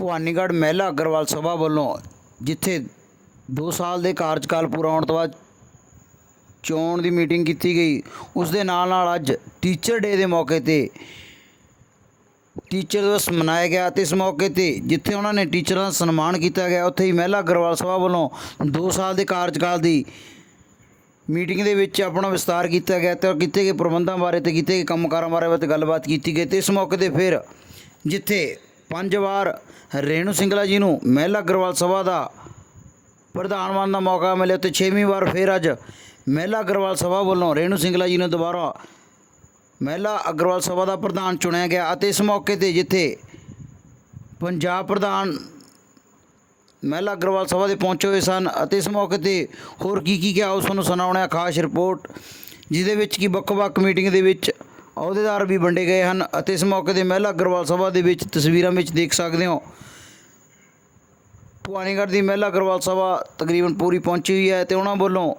ਭਵਾਨੀਗੜ੍ਹ ਮਹਿਲਾ ਅਗਰਵਾਲ ਸਭਾ ਵੱਲੋਂ ਜਿੱਥੇ 2 ਸਾਲ ਦੇ ਕਾਰਜਕਾਲ ਪੂਰਾ ਹੋਣ ਤੋਂ ਬਾਅਦ ਚੋਣ ਦੀ ਮੀਟਿੰਗ ਕੀਤੀ ਗਈ, ਉਸ ਦੇ ਨਾਲ ਨਾਲ ਅੱਜ ਟੀਚਰ ਡੇ ਦੇ ਮੌਕੇ ਤੇ ਟੀਚਰ ਦਿਵਸ ਮਨਾਇਆ ਗਿਆ ਤੇ ਇਸ ਮੌਕੇ ਤੇ ਜਿੱਥੇ ਉਹਨਾਂ ਨੇ ਟੀਚਰਾਂ ਦਾ ਸਨਮਾਨ ਕੀਤਾ ਗਿਆ, ਉੱਥੇ ਹੀ ਮਹਿਲਾ ਅਗਰਵਾਲ ਸਭਾ ਵੱਲੋਂ 2 ਸਾਲ ਦੇ ਕਾਰਜਕਾਲ ਦੀ ਮੀਟਿੰਗ ਦੇ ਵਿੱਚ ਆਪਣਾ ਵਿਸਤਾਰ ਕੀਤਾ ਗਿਆ ਤੇ ਕੀਤੇ ਗਏ ਪ੍ਰਬੰਧਾਂ ਬਾਰੇ ਤੇ ਕੀਤੇ ਗਏ ਕੰਮਕਾਰਾਂ ਬਾਰੇ ਗੱਲਬਾਤ ਕੀਤੀ ਗਈ ਤੇ ਇਸ ਮੌਕੇ ਤੇ ਫਿਰ ਜਿੱਥੇ ਪੰਜ ਵਾਰ ਰੇਣੂ ਸਿੰਗਲਾ ਜੀ ਨੂੰ ਮਹਿਲਾ ਅਗਰਵਾਲ ਸਭਾ ਦਾ ਪ੍ਰਧਾਨ ਬਣਨ ਦਾ ਮੌਕਾ ਮਿਲਿਆ ਤੇ 6ਵੀਂ ਵਾਰ ਫਿਰ ਅੱਜ ਮਹਿਲਾ ਅਗਰਵਾਲ ਸਭਾ ਵੱਲੋਂ ਰੇਣੂ ਸਿੰਗਲਾ ਜੀ ਨੂੰ ਦੁਬਾਰਾ ਮਹਿਲਾ ਅਗਰਵਾਲ ਸਭਾ ਦਾ ਪ੍ਰਧਾਨ ਚੁਣਿਆ ਗਿਆ ਅਤੇ ਇਸ ਮੌਕੇ ਤੇ ਜਿੱਥੇ ਪੰਜਾਬ ਪ੍ਰਧਾਨ ਮਹਿਲਾ ਅਗਰਵਾਲ ਸਭਾ ਦੇ ਪਹੁੰਚੇ ਹੋਏ ਸਨ ਅਤੇ ਇਸ ਮੌਕੇ ਤੇ ਹੋਰ ਕੀ ਕੀ ਕਿਹਾ ਉਸ ਨੂੰ ਸੁਣਾਉਣਾ ਖਾਸ ਰਿਪੋਰਟ, ਜਿਹਦੇ ਵਿੱਚ ਕਿ ਵੱਖ-ਵੱਖ ਮੀਟਿੰਗ ਦੇ ਵਿੱਚ ਅਹੁਦੇਦਾਰ ਵੀ ਵੰਡੇ ਗਏ ਹਨ ਅਤੇ ਇਸ ਮੌਕੇ ਤੇ ਮਹਿਲਾ ਅਗਰਵਾਲ ਸਭਾ ਦੇ ਵਿੱਚ ਤਸਵੀਰਾਂ ਵਿੱਚ ਦੇਖ ਸਕਦੇ ਹੋ। ਭਵਾਨੀਗੜ੍ਹ ਦੀ ਮਹਿਲਾ ਅਗਰਵਾਲ ਸਭਾ ਤਕਰੀਬਨ ਪੂਰੀ ਪਹੁੰਚੀ ਹੋਈ ਹੈ ਤੇ ਉਹਨਾਂ ਵੱਲੋਂ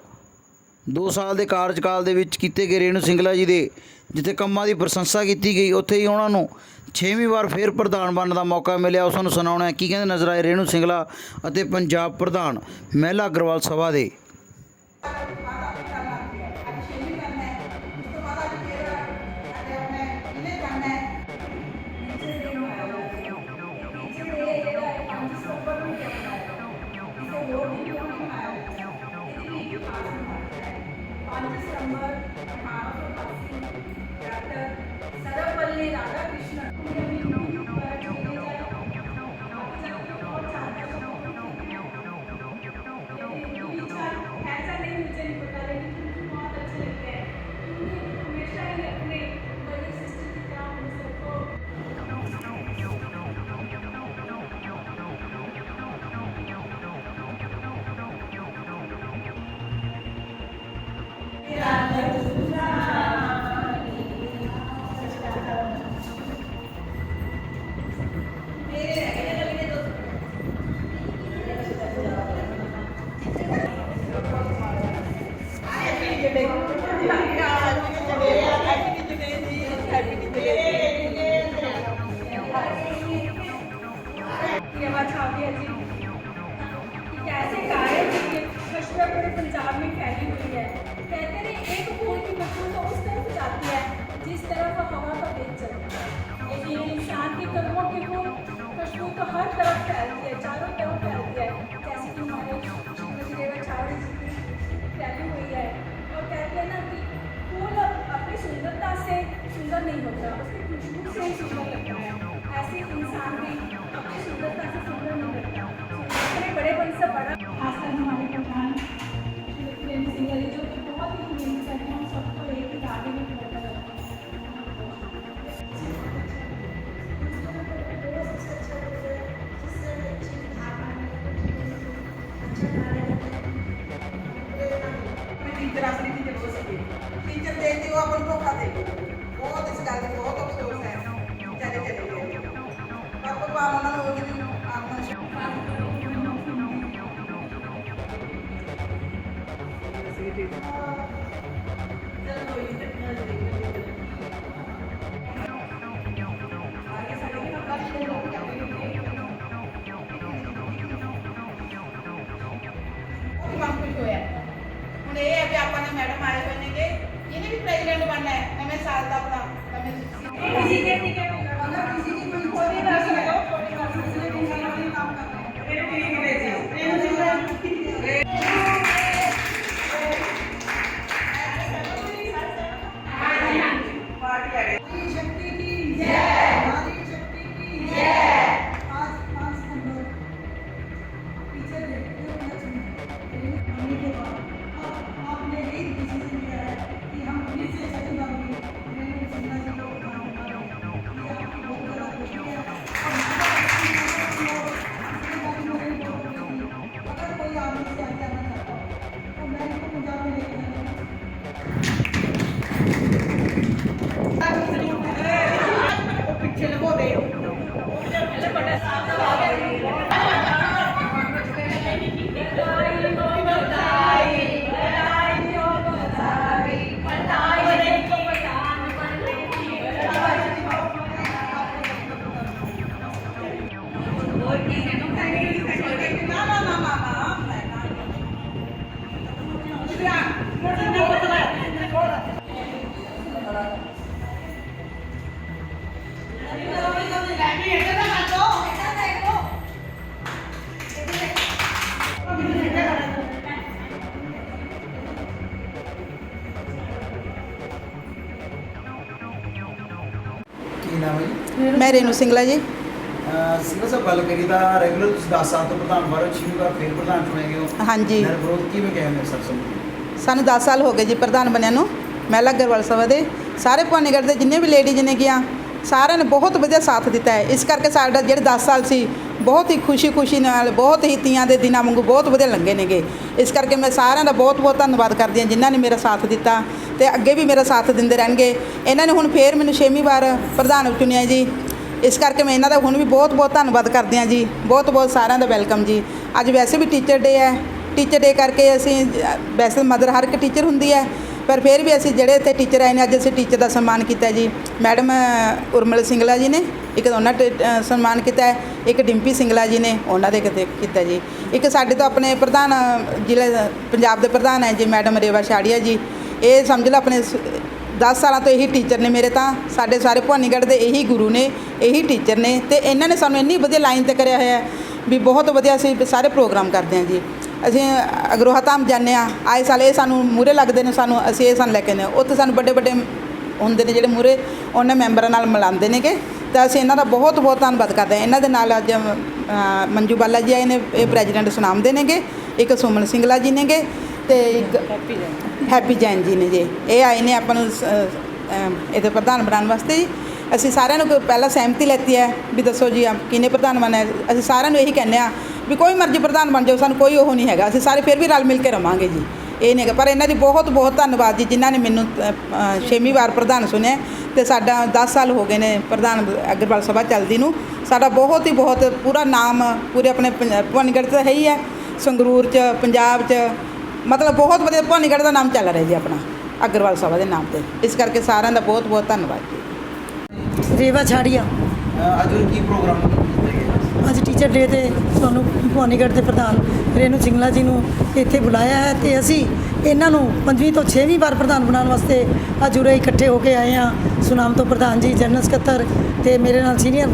2 ਸਾਲ ਦੇ ਕਾਰਜਕਾਲ ਦੇ ਵਿੱਚ ਕੀਤੇ ਗਏ ਰੇਣੂ ਸਿੰਗਲਾ ਜੀ ਦੇ, ਜਿੱਥੇ ਕੰਮਾਂ ਦੀ ਪ੍ਰਸ਼ੰਸਾ ਕੀਤੀ ਗਈ, ਉੱਥੇ ਹੀ ਉਹਨਾਂ ਨੂੰ 6ਵੀਂ ਵਾਰ ਫੇਰ ਪ੍ਰਧਾਨ ਬਣਨ ਦਾ ਮੌਕਾ ਮਿਲਿਆ। ਉਸ ਨੂੰ ਸੁਣਾਉਣਾ ਹੈ, ਕੀ ਕਹਿੰਦੇ ਨਜ਼ਰ ਆਏ ਰੇਣੂ ਸਿੰਗਲਾ ਅਤੇ ਪੰਜਾਬ ਪ੍ਰਧਾਨ ਮਹਿਲਾ ਅਗਰਵਾਲ ਸਭਾ ਦੇ? ਸਰਵਪੱਲੀ ਰਾਧਾ ਕ੍ਰਿਸ਼ਨ ऐसा तो हर तरफ़ फैलती है, चारों तरफ़ जी फैली हुई है। और कहते हैं ना कि अपनी सुंदरता से सुंदर नहीं होता, उसकी खुशबू से ही सुंदर लगता है। ऐसे इंसान भी अपनी सुंदरता से सुंदर नहीं बड़े बन से बड़ा। खासकर हमारे ਬਹੁਤ ਬਹੁਤ ਅਫਸੋਸ ਹੈ ਵਿਚਾਰੇ ਚਲੇ ਗਏ। ਪਰ ਭਗਵਾਨ ਉਹਨਾਂ ਨੂੰ ਉਹਦੀ ਆਤਮਾ ਸ਼ਾਂਤੀ ਉਹ ਮਨ ਖੁਸ਼ ਹੋਇਆ ਹੁਣ ਇਹ ਹੈ ਵੀ ਆਪਾਂ ਨੇ ਮੈਡਮ ਆਏ ਹੋਏ ਨੇਗੇ। ਇਹਨੇ ਵੀ ਪ੍ਰੈਜ਼ੀਡੈਂਟ ਬਣਨਾ ਹੈ ਨਵੇਂ ਸਾਲ ਦਾ ਆਪਣਾ। ਨਵੇਂ हैं ठीक है ठीक है अगर किसी की कोई खोटी कर सकते ਮੈਂ ਰੇਨੂ ਸਿੰਗਲਾ ਜੀ। ਅਹ ਸਿੰਘਾ ਸਾਹਿਬ ਗੱਲ ਕਰੀ ਤਾਂ ਰੈਗੂਲਰ ਤੁਸੀਂ 10 ਸਾਲ ਤੋਂ ਪ੍ਰਧਾਨ ਬਾਰੇ ਛੇ ਵਾਰ ਫਿਰ ਪ੍ਰਧਾਨ ਚੁਣੇ ਗਏ ਹਾਂਜੀ। ਨਿਰਵਿਰੋਧ ਕਿਵੇਂ ਗਏ ਨੇ ਸਭ ਸੰਮਤੀ ਸਾਨੂੰ 10 ਸਾਲ ਹੋ ਗਏ ਜੀ ਪ੍ਰਧਾਨ ਬਣਿਆ ਨੂੰ। ਮਹਿਲਾ ਅਗਰਵਾਲ ਸਭਾ ਦੇ ਸਾਰੇ ਭਵਾਨੀਗੜ੍ਹ ਦੇ ਜਿੰਨੇ ਵੀ ਲੇਡੀਜ਼ ਨੇ ਗਿਆ ਸਾਰਿਆਂ ਨੇ ਬਹੁਤ ਵਧੀਆ ਸਾਥ ਦਿੱਤਾ ਹੈ। ਇਸ ਕਰਕੇ ਸਾਡਾ ਜਿਹੜੇ 10 ਸਾਲ ਸੀ, ਬਹੁਤ ਹੀ ਖੁਸ਼ੀ-ਖੁਸ਼ੀ ਨਾਲ, ਬਹੁਤ ਹੀ ਤੀਆਂ ਦੇ ਦਿਨਾਂ ਵਾਂਗੂ ਬਹੁਤ ਵਧੀਆ ਲੰਘੇ ਨੇਗੇ। ਇਸ ਕਰਕੇ ਮੈਂ ਸਾਰਿਆਂ ਦਾ ਬਹੁਤ-ਬਹੁਤ ਧੰਨਵਾਦ ਕਰਦੀ ਹਾਂ ਜਿਨ੍ਹਾਂ ਨੇ ਮੇਰਾ ਸਾਥ ਦਿੱਤਾ ਤੇ ਅੱਗੇ ਵੀ ਮੇਰਾ ਸਾਥ ਦਿੰਦੇ ਰਹਿਣਗੇ। ਇਹਨਾਂ ਨੇ ਹੁਣ ਫੇਰ ਮੈਨੂੰ ਛੇਵੀਂ ਵਾਰ ਪ੍ਰਧਾਨ ਚੁਣਿਆ ਜੀ। ਇਸ ਕਰਕੇ ਮੈਂ ਇਹਨਾਂ ਦਾ ਹੁਣ ਵੀ ਬਹੁਤ-ਬਹੁਤ ਧੰਨਵਾਦ ਕਰਦੀ ਹਾਂ ਜੀ। ਬਹੁਤ-ਬਹੁਤ ਸਾਰਿਆਂ ਦਾ ਵੈਲਕਮ ਜੀ। ਅੱਜ ਵੈਸੇ ਵੀ ਟੀਚਰ ਡੇ ਹੈ। ਟੀਚਰ ਡੇ ਕਰਕੇ ਅਸੀਂ ਵੈਸੇ ਮਦਰ ਹਰ ਇੱਕ ਟੀਚਰ ਹੁੰਦੀ ਹੈ। ਪਰ ਫਿਰ ਵੀ ਅਸੀਂ ਜਿਹੜੇ ਇੱਥੇ ਟੀਚਰ ਆਏ ਨੇ ਅੱਜ ਅਸੀਂ ਟੀਚਰ ਦਾ ਸਨਮਾਨ ਕੀਤਾ ਜੀ। ਮੈਡਮ ਉਰਮਲ ਸਿੰਗਲਾ ਜੀ ਨੇ ਇੱਕ ਉਹਨਾਂ ਤੇ ਸਨਮਾਨ ਕੀਤਾ ਹੈ ਇੱਕ ਡਿੰਪੀ ਸਿੰਗਲਾ ਜੀ ਨੇ ਉਹਨਾਂ ਦੇ ਕਿਤੇ ਕੀਤਾ ਜੀ। ਇੱਕ ਸਾਡੇ ਤੋਂ ਆਪਣੇ ਪ੍ਰਧਾਨ ਅ, ਜ਼ਿਲ੍ਹੇ ਪੰਜਾਬ ਦੇ ਪ੍ਰਧਾਨ ਹੈ ਜੀ ਮੈਡਮ ਰੇਵਾ ਛਾੜੀਆ ਜੀ। ਇਹ ਸਮਝ ਲਓ ਆਪਣੇ 10 ਸਾਲਾਂ ਤੋਂ ਇਹੀ ਟੀਚਰ ਨੇ ਮੇਰੇ ਤਾਂ ਸਾਡੇ ਸਾਰੇ ਭਵਾਨੀਗੜ੍ਹ ਦੇ ਇਹੀ ਗੁਰੂ ਨੇ ਇਹੀ ਟੀਚਰ ਨੇ ਤੇ ਇਹਨਾਂ ਨੇ ਸਾਨੂੰ ਇੰਨੀ ਵਧੀਆ ਲਾਈਨ ਤੇ ਕਰਿਆ ਹੋਇਆ ਵੀ ਬਹੁਤ ਵਧੀਆ ਅਸੀਂ ਸਾਰੇ ਪ੍ਰੋਗਰਾਮ ਕਰਦੇ ਹਾਂ ਜੀ। ਅਸੀਂ ਅਗਰੋਹਾ ਧਾਮ ਜਾਂਦੇ ਹਾਂ। ਆਏ ਸਾਲ ਇਹ ਸਾਨੂੰ ਮੂਰੇ ਲੱਗਦੇ ਨੇ ਸਾਨੂੰ ਅਸੀਂ ਇਹ ਸਾਨੂੰ ਲੈ ਕੇ ਨੇ ਉੱਥੇ ਸਾਨੂੰ ਵੱਡੇ ਵੱਡੇ ਹੁੰਦੇ ਨੇ ਜਿਹੜੇ ਮੂਰੇ ਉਹਨਾਂ ਮੈਂਬਰਾਂ ਨਾਲ ਮਿਲਾਉਂਦੇ ਨੇਗੇ। ਤਾਂ ਅਸੀਂ ਇਹਨਾਂ ਦਾ ਬਹੁਤ ਬਹੁਤ ਧੰਨਵਾਦ ਕਰਦੇ ਹਾਂ। ਇਹਨਾਂ ਦੇ ਨਾਲ ਅੱਜ ਮੰਜੂ ਬਾਲਾ ਜੀ ਆਏ ਨੇ ਇਹ ਪ੍ਰੈਜ਼ੀਡੈਂਟ ਸੁਨਾਮ ਦੇ ਨੇਗੇ। ਇੱਕ ਸੁਮਨ ਸਿੰਗਲਾ ਜੀ ਨੇਗੇ ਤੇ ਇੱਕ ਹੈਪੀ ਜੈਨ। ਜੀ ਨੇ ਜੀ। ਇਹ ਆਏ ਨੇ ਆਪਾਂ ਨੂੰ ਇਹਦੇ ਪ੍ਰਧਾਨ ਬਣਾਉਣ ਵਾਸਤੇ ਜੀ। ਅਸੀਂ ਸਾਰਿਆਂ ਨੂੰ ਪਹਿਲਾਂ ਸਹਿਮਤੀ ਲੈਤੀ ਹੈ ਵੀ ਦੱਸੋ ਜੀ ਆਪ ਕਿਹਨੇ ਪ੍ਰਧਾਨ ਬਣਨਾ ਹੈ ਅਸੀਂ ਸਾਰਿਆਂ ਨੂੰ ਇਹੀ ਕਹਿੰਦੇ ਆ ਵੀ ਕੋਈ ਮਰਜ਼ੀ ਪ੍ਰਧਾਨ ਬਣ ਜਾਓ, ਸਾਨੂੰ ਕੋਈ ਉਹ ਨਹੀਂ ਹੈਗਾ। ਅਸੀਂ ਸਾਰੇ ਫਿਰ ਵੀ ਰਲ ਮਿਲ ਕੇ ਰਵਾਂਗੇ ਜੀ। ਇਹ ਨਹੀਂ ਹੈਗਾ। ਪਰ ਇਹਨਾਂ ਦੀ ਬਹੁਤ ਬਹੁਤ ਧੰਨਵਾਦ ਜੀ, ਜਿਨ੍ਹਾਂ ਨੇ ਮੈਨੂੰ ਛੇਵੀਂ ਵਾਰ ਪ੍ਰਧਾਨ ਸੁਣਿਆ ਤੇ ਸਾਡਾ 10 ਸਾਲ ਹੋ ਗਏ ਨੇ ਪ੍ਰਧਾਨ ਅਗਰਵਾਲ ਸਭਾ ਚੱਲਦੀ ਨੂੰ। ਸਾਡਾ ਬਹੁਤ ਹੀ ਬਹੁਤ ਪੂਰਾ ਨਾਮ, ਪੂਰੇ ਆਪਣੇ ਪੰਜ- ਭਵਾਨੀਗੜ੍ਹ 'ਚ ਤਾਂ ਹੈ ਹੀ ਹੈ। ਸੰਗਰੂਰ 'ਚ, ਪੰਜਾਬ 'ਚ, ਮਤਲਬ ਬਹੁਤ ਵਧੀਆ ਭਵਾਨੀਗੜ੍ਹ ਦਾ ਨਾਮ ਚੱਲ ਰਿਹਾ ਜੀ ਆਪਣਾ, ਅਗਰਵਾਲ ਸਭਾ ਦੇ ਨਾਮ ਤੇ। ਇਸ ਕਰਕੇ ਸਾਰਿਆਂ ਦਾ ਬਹੁਤ ਬਹੁਤ ਧੰਨਵਾਦ ਜੀ। ਰੇਵਾ ਛਾੜੀਆ ਅੱਜ ਕੀ ਪ੍ਰੋਗਰਾਮ ਅੱਜ ਟੀਚਰ ਡੇ ਤੇ ਤੁਹਾਨੂੰ ਭਵਾਨੀਗੜ੍ਹ ਦੇ ਪ੍ਰਧਾਨ ਰੇਨੂ ਸਿੰਗਲਾ ਜੀ ਨੂੰ ਇੱਥੇ ਬੁਲਾਇਆ ਹੈ ਤੇ ਅਸੀਂ ਇਹਨਾਂ ਨੂੰ ਪੰਜਵੀਂ ਤੋਂ 6ਵੀਂ ਵਾਰ ਪ੍ਰਧਾਨ ਬਣਾਉਣ ਵਾਸਤੇ ਅੱਜ ਉਰੇ ਇਕੱਠੇ ਹੋ ਕੇ ਆਏ ਹਾਂ। ਸੁਨਾਮ ਤੋਂ ਪ੍ਰਧਾਨ ਜੀ ਜਨਰਲ ਸਕੱਤਰ ਤੇ ਮੇਰੇ ਨਾਲ ਸੀਨੀਅਰ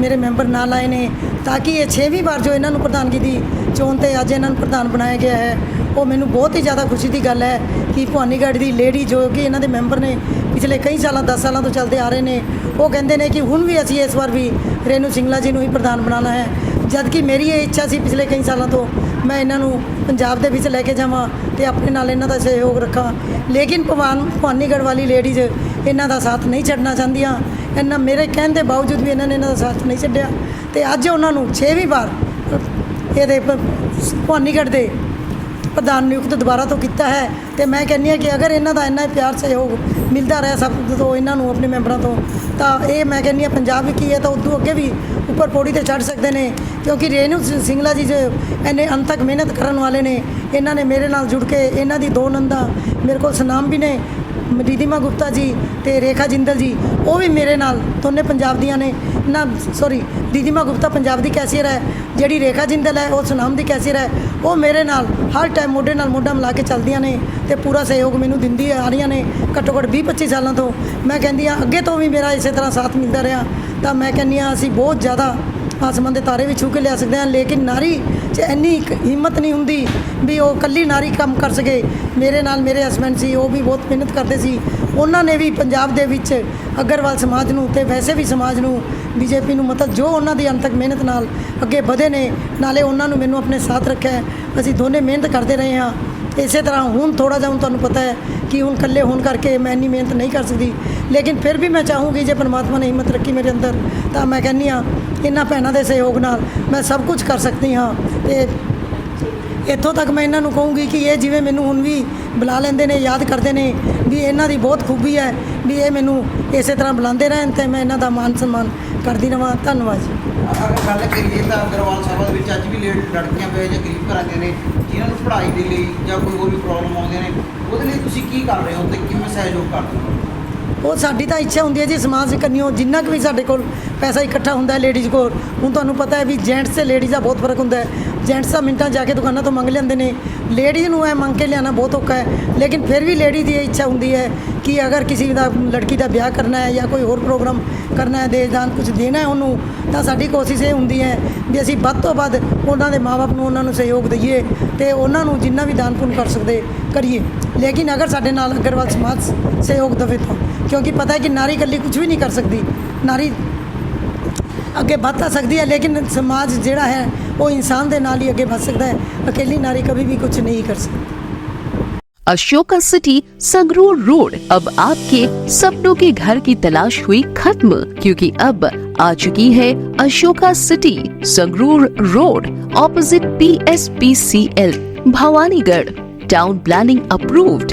ਮੇਰੇ ਮੈਂਬਰ ਨਾਲ ਆਏ ਨੇ ਤਾਂ ਕਿ ਇਹ 6ਵੀਂ ਵਾਰ ਜੋ ਇਹਨਾਂ ਨੂੰ ਪ੍ਰਧਾਨਗੀ ਦੀ ਚੋਣ ਤੇ ਅੱਜ ਇਹਨਾਂ ਨੂੰ ਪ੍ਰਧਾਨ ਬਣਾਇਆ ਗਿਆ ਹੈ, ਉਹ ਮੈਨੂੰ ਬਹੁਤ ਹੀ ਜ਼ਿਆਦਾ ਖੁਸ਼ੀ ਦੀ ਗੱਲ ਹੈ ਕਿ ਭਵਾਨੀਗੜ੍ਹ ਦੀ ਲੇਡੀ ਜੋ ਕਿ ਇਹਨਾਂ ਦੇ ਮੈਂਬਰ ਨੇ ਪਿਛਲੇ ਕਈ ਸਾਲਾਂ 10 ਸਾਲਾਂ ਤੋਂ ਚੱਲਦੇ ਆ ਰਹੇ ਨੇ ਉਹ ਕਹਿੰਦੇ ਨੇ ਕਿ ਹੁਣ ਵੀ ਅਸੀਂ ਇਸ ਵਾਰ ਵੀ ਰੇਨੂ ਸਿੰਗਲਾ ਜੀ ਨੂੰ ਹੀ ਪ੍ਰਧਾਨ ਬਣਾਉਣਾ ਹੈ। ਜਦ ਕਿ ਮੇਰੀ ਇਹ ਇੱਛਾ ਸੀ ਪਿਛਲੇ ਕਈ ਸਾਲਾਂ ਤੋਂ, ਮੈਂ ਇਹਨਾਂ ਨੂੰ ਪੰਜਾਬ ਦੇ ਵਿੱਚ ਲੈ ਕੇ ਜਾਵਾਂ ਤੇ ਆਪਣੇ ਨਾਲ ਇਹਨਾਂ ਦਾ ਸਹਿਯੋਗ ਰੱਖਾਂ। ਲੇਕਿਨ ਭਵਾਨ, ਭਵਾਨੀਗੜ੍ਹ ਵਾਲੀ ਲੇਡੀਜ਼ ਇਹਨਾਂ ਦਾ ਸਾਥ ਨਹੀਂ ਛੱਡਣਾ ਚਾਹੁੰਦੀਆਂ। ਇਹਨਾਂ ਮੇਰੇ ਕਹਿਣ ਦੇ ਬਾਵਜੂਦ ਵੀ ਇਹਨਾਂ ਨੇ ਇਹਨਾਂ ਦਾ ਸਾਥ ਨਹੀਂ ਛੱਡਿਆ। ਤੇ ਅੱਜ ਉਹਨਾਂ ਨੂੰ 6ਵੀਂ ਵਾਰ ਇਹਦੇ ਭ- ਭਵਾਨੀਗੜ੍ਹ ਦੇ ਪ੍ਰਧਾਨ ਨਿਯੁਕਤ ਦੁਬਾਰਾ ਤੋਂ ਕੀਤਾ ਹੈ ਤੇ ਮੈਂ ਕਹਿੰਦੀ ਹਾਂ ਕਿ ਅਗਰ ਇਹਨਾਂ ਦਾ ਇੰਨਾ ਪਿਆਰ, ਸਹਿਯੋਗ ਮਿਲਦਾ ਰਿਹਾ ਸਭ ਤੋਂ ਇਹਨਾਂ ਨੂੰ ਆਪਣੇ ਮੈਂਬਰਾਂ ਤੋਂ, ਤਾਂ ਇਹ ਮੈਂ ਕਹਿੰਦੀ ਹਾਂ ਪੰਜਾਬ ਵਿੱਚ ਕੀ ਹੈ ਤਾਂ ਉਦੋਂ ਅੱਗੇ ਵੀ ਉੱਪਰ ਪੌੜੀ ਤੇ ਚੜ੍ਹ ਸਕਦੇ ਨੇ, ਕਿਉਂਕਿ ਰੇਨੂ ਸਿੰਗਲਾ ਜੀ ਜੋ ਇੰਨੇ ਅੰਤ ਤੱਕ ਮਿਹਨਤ ਕਰਨ ਵਾਲੇ ਨੇ, ਇਹਨਾਂ ਨੇ ਮੇਰੇ ਨਾਲ ਜੁੜ ਕੇ ਇਹਨਾਂ ਦੀ ਦੋ ਨੰਦਾ ਮੇਰੇ ਕੋਲ ਸੁਨਾਮ ਵੀ ਨੇ ਰਿਧਿਮਾ ਗੁਪਤਾ ਜੀ ਤੇ ਰੇਖਾ ਜਿੰਦਲ ਜੀ, ਉਹ ਵੀ ਮੇਰੇ ਨਾਲ, ਦੋਨੇ ਪੰਜਾਬ ਦੀਆਂ ਨੇ। ਨਾ ਸੌਰੀ ਰਿਧਿਮਾ ਗੁਪਤਾ ਪੰਜਾਬ ਦੀ ਕੈਸੀਅਰ ਹੈ, ਜਿਹੜੀ ਰੇਖਾ ਜਿੰਦਲ ਹੈ, ਉਹ ਸੁਨਾਮ ਦੀ ਕੈਸੀਅਰ ਹੈ। ਉਹ ਮੇਰੇ ਨਾਲ, ਹਰ ਟਾਈਮ ਮੋਢੇ ਨਾਲ ਮੋਢਾ ਮਿਲਾ ਕੇ ਚੱਲਦੀਆਂ ਨੇ ਤੇ ਪੂਰਾ ਸਹਿਯੋਗ ਮੈਨੂੰ ਦਿੰਦੀ ਆ ਰਹੀਆਂ ਨੇ, ਘੱਟੋ ਘੱਟ 20 25 ਸਾਲਾਂ ਤੋਂ। ਮੈਂ ਕਹਿੰਦੀ ਆ ਅੱਗੇ ਤੋਂ ਵੀ ਮੇਰਾ ਇਸੇ ਤਰ੍ਹਾਂ ਸਾਥ ਮਿਲਦਾ ਰਿਹਾ, ਤਾਂ ਮੈਂ ਕਹਿੰਦੀ ਆ ਅਸੀਂ ਬਹੁਤ ਜ਼ਿਆਦਾ ਆਸਮਾਨ ਦੇ ਤਾਰੇ ਵੀ ਛੂ ਕੇ ਲਿਆ ਸਕਦੇ ਹਾਂ, ਲੇਕਿਨ ਨਾਰੀ 'ਚ ਇੰਨੀ ਇੱਕ ਹਿੰਮਤ ਨਹੀਂ ਹੁੰਦੀ ਵੀ ਉਹ ਕੱਲੀ ਨਾਰੀ ਕੰਮ ਕਰ ਸਕੇ। ਮੇਰੇ ਨਾਲ ਮੇਰੇ ਹਸਬੰਡ ਸੀ, ਉਹ ਵੀ ਬਹੁਤ ਮਿਹਨਤ ਕਰਦੇ ਸੀ। ਉਹਨਾਂ ਨੇ ਵੀ ਪੰਜਾਬ ਦੇ ਵਿੱਚ ਅਗਰਵਾਲ ਸਮਾਜ ਨੂੰ ਤੇ ਵੈਸੇ ਵੀ ਸਮਾਜ ਨੂੰ, ਬੀਜੇਪੀ ਨੂੰ ਮਤਲਬ ਜੋ ਉਹਨਾਂ ਦੀ ਅੰਤਕ ਮਿਹਨਤ ਨਾਲ ਅੱਗੇ ਵਧੇ ਨੇ, ਨਾਲੇ ਉਹਨਾਂ ਨੂੰ ਮੈਨੂੰ ਆਪਣੇ ਸਾਥ ਰੱਖਿਆ ਅਸੀਂ ਦੋਨੇ ਮਿਹਨਤ ਕਰਦੇ ਰਹੇ ਹਾਂ। ਇਸੇ ਤਰ੍ਹਾਂ ਹੁਣ ਥੋੜਾ ਜਿਹਾ ਹੁਣ ਤੁਹਾਨੂੰ ਪਤਾ ਹੈ ਕਿ ਹੁਣ ਇਕੱਲੇ ਹੋਣ ਕਰਕੇ ਮੈਂ ਇੰਨੀ ਮਿਹਨਤ ਨਹੀਂ ਕਰ ਸਕਦੀ। ਲੇਕਿਨ ਫਿਰ ਵੀ ਮੈਂ ਚਾਹੂੰਗੀ ਜੇ ਪਰਮਾਤਮਾ ਨੇ ਹਿੰਮਤ ਰੱਖੀ ਮੇਰੇ ਅੰਦਰ, ਤਾਂ ਮੈਂ ਕਹਿੰਦੀ ਹਾਂ, ਇਹਨਾਂ ਭੈਣਾਂ ਦੇ ਸਹਿਯੋਗ ਨਾਲ ਮੈਂ ਸਭ ਕੁਝ ਕਰ ਸਕਦੀ ਹਾਂ। ਤੇ ਇੱਥੋਂ ਤੱਕ ਮੈਂ ਇਹਨਾਂ ਨੂੰ ਕਹੂੰਗੀ ਕਿ ਇਹ ਜਿਵੇਂ ਮੈਨੂੰ ਹੁਣ ਵੀ ਬੁਲਾ ਲੈਂਦੇ ਨੇ, ਯਾਦ ਕਰਦੇ ਨੇ, ਵੀ ਇਹਨਾਂ ਦੀ ਬਹੁਤ ਖੂਬੀ ਹੈ, ਵੀ ਇਹ ਮੈਨੂੰ ਇਸੇ ਤਰ੍ਹਾਂ ਬੁਲਾਉਂਦੇ ਰਹਿਣ ਤੇ ਮੈਂ ਇਹਨਾਂ ਦਾ ਮਾਨ ਸਨਮਾਨ ਕਰਦੀ ਰਵਾਂ। ਧੰਨਵਾਦ ਜੀ। ਅਗਰ ਗੱਲ ਕਰੀਏ ਤਾਂ ਅਗਰਵਾਲ ਸਭਾ ਦੇ ਵਿੱਚ ਅੱਜ ਵੀ ਲੇਡ ਲੜਕੀਆਂ ਪਏ ਜਾਂ ਗਰੀਬ ਘਰਾਂ ਦੇ ਨੇ ਜਿਨ੍ਹਾਂ ਨੂੰ ਪੜ੍ਹਾਈ ਦੇ ਲਈ ਜਾਂ ਕੋਈ ਹੋਰ ਵੀ ਪ੍ਰੋਬਲਮ ਆਉਂਦੀਆਂ ਨੇ ਉਹਦੇ ਲਈ ਤੁਸੀਂ ਕੀ ਕਰ ਰਹੇ ਹੋ ਤੇ ਕਿਵੇਂ ਸਹਿਯੋਗ ਕਰਦੇ ਹੋ? ਉਹ ਸਾਡੀ ਤਾਂ ਇੱਛਾ ਹੁੰਦੀ ਹੈ ਜੀ ਸਮਾਜ ਕੰਨਿਓ ਜਿੰਨਾ ਕੁ ਵੀ ਸਾਡੇ ਕੋਲ ਪੈਸਾ ਇਕੱਠਾ ਹੁੰਦਾ ਹੈ ਲੇਡੀਜ਼ ਕੋਲ ਹੁਣ ਤੁਹਾਨੂੰ ਪਤਾ ਹੈ ਵੀ ਜੈਂਟਸ ਤੇ ਲੇਡੀਜ਼ ਦਾ ਬਹੁਤ ਫ਼ਰਕ ਹੁੰਦਾ ਹੈ। ਜੈਂਟਸ ਤਾਂ ਮਿੰਟਾਂ ਜਾ ਕੇ ਦੁਕਾਨਾਂ ਤੋਂ ਮੰਗ ਲੈਂਦੇ ਨੇ। ਲੇਡੀਜ਼ ਨੂੰ ਇਹ ਮੰਗ ਕੇ ਲਿਆਉਣਾ ਬਹੁਤ ਔਖਾ ਹੈ। ਲੇਕਿਨ ਫਿਰ ਵੀ ਲੇਡੀ ਦੀ ਇਹ ਇੱਛਾ ਹੁੰਦੀ ਹੈ ਕਿ ਅਗਰ ਕਿਸੇ ਦਾ, ਲੜਕੀ ਦਾ ਵਿਆਹ ਕਰਨਾ ਹੈ ਜਾਂ ਕੋਈ ਹੋਰ ਪ੍ਰੋਗਰਾਮ ਕਰਨਾ ਹੈ, ਦੇਸ਼ ਕੁਝ ਦੇਣਾ ਹੈ ਉਹਨੂੰ, ਤਾਂ ਸਾਡੀ ਕੋਸ਼ਿਸ਼ ਇਹ ਹੁੰਦੀ ਹੈ ਵੀ ਅਸੀਂ ਵੱਧ ਤੋਂ ਵੱਧ ਉਹਨਾਂ ਦੇ ਮਾਪੇ ਨੂੰ ਉਹਨਾਂ ਨੂੰ ਸਹਿਯੋਗ ਦਈਏ ਤੇ ਉਹਨਾਂ ਨੂੰ ਜਿੰਨਾ ਵੀ ਦਾਨ ਪੁੰਨ ਕਰ ਸਕਦੇ ਕਰੀਏ। ਲੇਕਿਨ ਅਗਰ ਸਾਡੇ ਨਾਲ ਅਗਰਵਾਲ ਸਮਾਜ ਸਹਿਯੋਗ ਦੇਵੇ ਤਾਂ, ਕਿਉਂਕਿ ਪਤਾ ਹੈ ਕਿ ਨਾਰੀ ਇਕੱਲੀ ਕੁਝ ਵੀ ਨਹੀਂ ਕਰ ਸਕਦੀ। ਨਾਰੀ ਅੱਗੇ ਵੱਧ ਤਾਂ ਸਕਦੀ ਹੈ, ਲੇਕਿਨ ਸਮਾਜ ਜਿਹੜਾ ਹੈ वो इंसान के नाल ही अगे बढ़ सकता है। अकेली नारी कभी भी कुछ नहीं कर सकती। Ashoka city, Sangrur road. अब आपके सपनों के घर की तलाश हुई खत्म, क्योंकि अब आ चुकी है Ashoka city, Sangrur road opposite P S P C L Bhawanigarh. Town planning approved